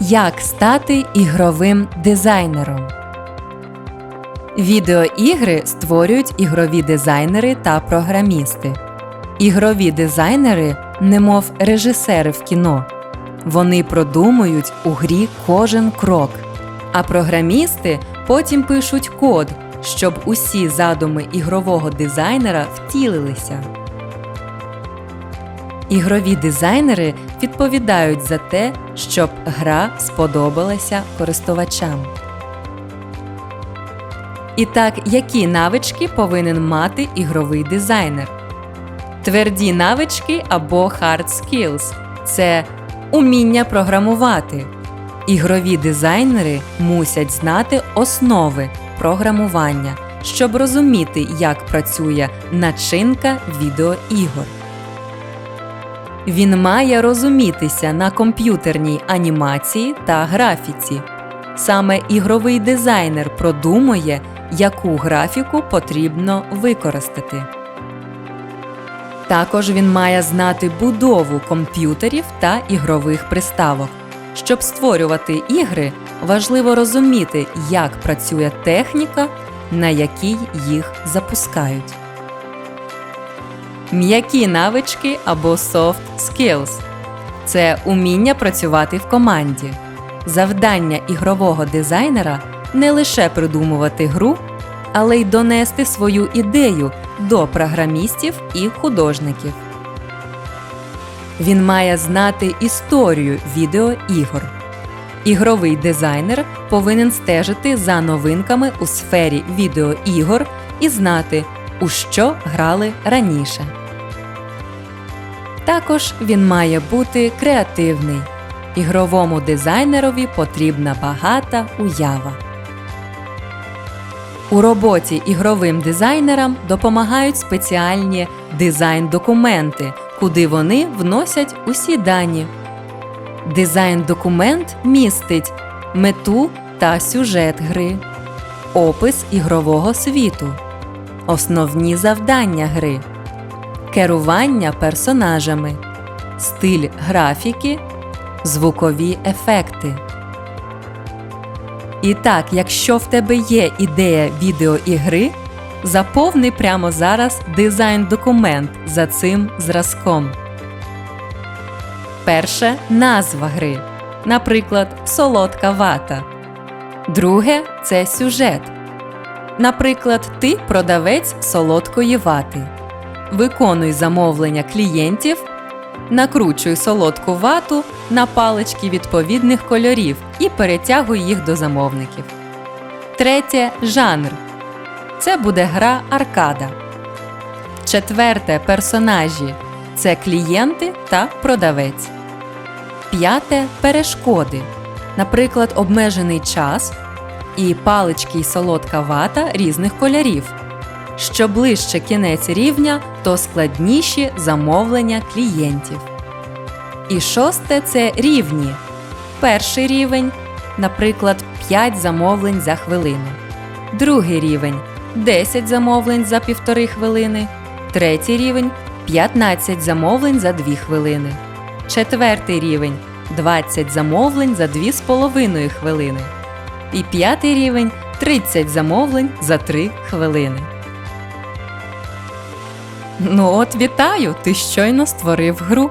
Як стати ігровим дизайнером? Відеоігри створюють ігрові дизайнери та програмісти. Ігрові дизайнери, немов режисери в кіно. Вони продумують у грі кожен крок. А програмісти потім пишуть код, щоб усі задуми ігрового дизайнера втілилися. Ігрові дизайнери відповідають за те, щоб гра сподобалася користувачам. І так, які навички повинен мати ігровий дизайнер? Тверді навички або hard skills – це уміння програмувати. Ігрові дизайнери мусять знати основи програмування, щоб розуміти, як працює начинка відеоігор. Він має розумітися на комп'ютерній анімації та графіці. Саме ігровий дизайнер продумує, яку графіку потрібно використати. Також він має знати будову комп'ютерів та ігрових приставок. Щоб створювати ігри, важливо розуміти, як працює техніка, на якій їх запускають. М'які навички або soft skills – це уміння працювати в команді. Завдання ігрового дизайнера не лише придумувати гру, але й донести свою ідею до програмістів і художників. Він має знати історію відеоігор. Ігровий дизайнер повинен стежити за новинками у сфері відеоігор і знати, у що грали раніше. Також він має бути креативний. Ігровому дизайнерові потрібна багата уява. У роботі ігровим дизайнерам допомагають спеціальні дизайн-документи, куди вони вносять усі дані. Дизайн-документ містить мету та сюжет гри, опис ігрового світу, основні завдання гри, керування персонажами, стиль графіки, звукові ефекти. І так, якщо в тебе є ідея відеоігри, заповни прямо зараз дизайн-документ за цим зразком. Перше назва гри. Наприклад, солодка вата. Друге це сюжет. Наприклад, ти продавець солодкої вати. Виконуй замовлення клієнтів, накручуй солодку вату на палички відповідних кольорів і перетягуй їх до замовників. Третє жанр. Це буде гра аркада. Четверте персонажі це клієнти та продавець. П'яте перешкоди. Наприклад, обмежений час і палички й солодка вата різних кольорів. Що ближче кінець рівня, то складніші замовлення клієнтів. І шосте це рівні. Перший рівень, наприклад, 5 замовлень за хвилину. Другий рівень 10 замовлень за півтори хвилини. Третій рівень 15 замовлень за 2 хвилини. Четвертий рівень 20 замовлень за 2,5 хвилини. І п'ятий рівень 30 замовлень за 3 хвилини. Ну от вітаю! Ти щойно створив гру.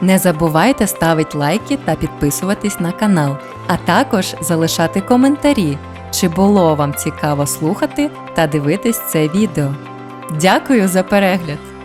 Не забувайте ставити лайки та підписуватись на канал, а також залишати коментарі, чи було вам цікаво слухати та дивитись це відео. Дякую за перегляд!